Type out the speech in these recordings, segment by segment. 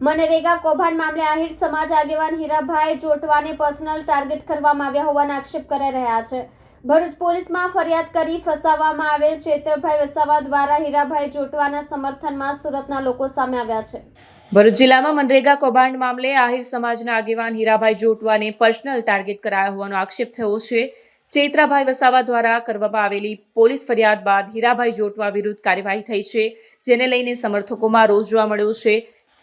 મનરેગા કૌભાંડ મામલે આહિર સમાજ આગેવાન હીરાભાઈ જોટવાને પર્સનલ ટાર્ગેટ કરવામાં આવ્યા હોવાના આક્ષેપ કરાઈ રહ્યા છે. ભરૂચ પોલીસમાં ફરિયાદ કરી ફસાવવામાં આવેલ ચેતરભાઈ વસાવા દ્વારા હીરાભાઈ જોટવાના સમર્થનમાં સુરતના લોકો સામે આવ્યા છે. ભરૂચ જિલ્લામાં મનરેગા કૌભાંડ મામલે આહિર સમાજના આગેવાન હીરાભાઈ જોટવાને પર્સનલ ટાર્ગેટ કરાયા હોવાનો આક્ષેપ થયો છે. ચૈત્રાભાઈ વસાવા દ્વારા કરવામાં આવેલી પોલીસ ફરિયાદ બાદ હીરાભાઈ જોટવા વિરુદ્ધ કાર્યવાહી થઈ છે, જેને લઈને સમર્થકોમાં રોષ જોવા મળ્યો છે.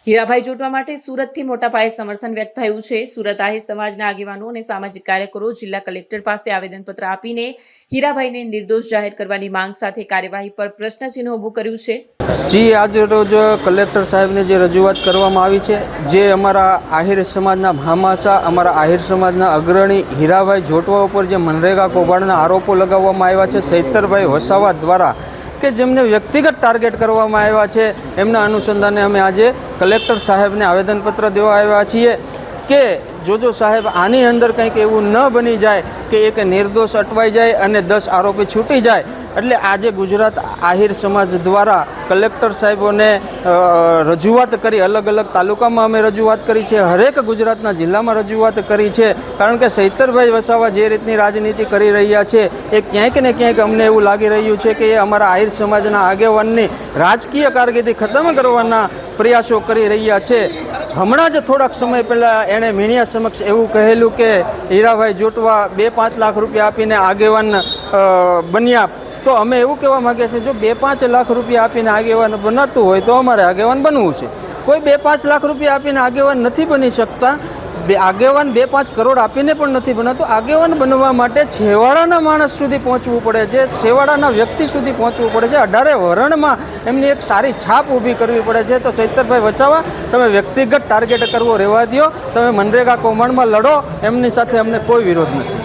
હીરાભાઈ જોટવા માટે સુરતથી મોટા પાયે સમર્થન વ્યક્ત થયું છે. સુરત આહિર સમાજના આગેવાનો અને સામાજિક કાર્યકરો જિલ્લા કલેક્ટર પાસે આવેદનપત્ર આપીને હીરાભાઈને નિર્દોષ જાહેર કરવાની માંગ સાથે કાર્યવાહી પર પ્રશ્નચિહ્ન ઊભું કર્યું છે. જી આજરોજ કલેક્ટર સાહેબને જે રજૂઆત કરવામાં આવી છે, જે અમારા આહિર સમાજના ભામાસા અમારા આહિર સમાજના અગ્રણી હીરાભાઈ જોટવા ઉપર જે મનરેગા કૌભાંડના આરોપો લગાવવામાં આવ્યા છે, સૈતરભાઈ વસાવા દ્વારા કે જેમને વ્યક્તિગત ટાર્ગેટ કરવામાં આવ્યા છે, એમના અનુસંધાને અમે આજે કલેક્ટર સાહેબને આવેદનપત્ર દેવા આવ્યા છીએ કે જોજો સાહેબ, આની અંદર કંઈક એવું ન બની જાય કે એક નિર્દોષ અટવાઈ જાય અને દસ આરોપી છૂટી જાય. એટલે આજે ગુજરાત આહિર સમાજ દ્વારા કલેક્ટર સાહેબોને રજૂઆત કરી, અલગ અલગ તાલુકામાં અમે રજૂઆત કરી છે, હરેક ગુજરાતના જિલ્લામાં રજૂઆત કરી છે. કારણ કે સૈતરભાઈ વસાવા જે રીતની રાજનીતિ કરી રહ્યા છે, એ ક્યાંક ને ક્યાંક અમને એવું લાગી રહ્યું છે કે એ અમારા આહિર સમાજના આગેવાનની રાજકીય કારકિર્દી ખતમ કરવાના પ્રયાસો કરી રહ્યા છે. હમણાં જ થોડાક સમય પહેલાં એણે મીણિયા સમક્ષ એવું કહેલું કે, હીરાભાઈ જોટવા બે પાંચ લાખ રૂપિયા આપીને આગેવાન બન્યા. તો અમે એવું કહેવા માગીએ છીએ, જો બે પાંચ લાખ રૂપિયા આપીને આગેવાન બનાતું હોય તો અમારે આગેવાન બનવું છે. કોઈ બે પાંચ લાખ રૂપિયા આપીને આગેવાન નથી બની શકતા બે આગેવાન બે પાંચ કરોડ આપીને પણ નથી બનાતું આગેવાન બનવા માટે છેવાડાના માણસ સુધી પહોંચવું પડે છે. છેવાડાના વ્યક્તિ સુધી પહોંચવું પડે છે. અઢારે વરણમાં એમની એક સારી છાપ ઊભી કરવી પડે છે. તો સૈતરભાઈ વચાવા, તમે વ્યક્તિગત ટાર્ગેટ કરવો રહેવા દો તમે મનરેગા કૌભાંડમાં લડો. એમની સાથે અમને કોઈ વિરોધ નથી.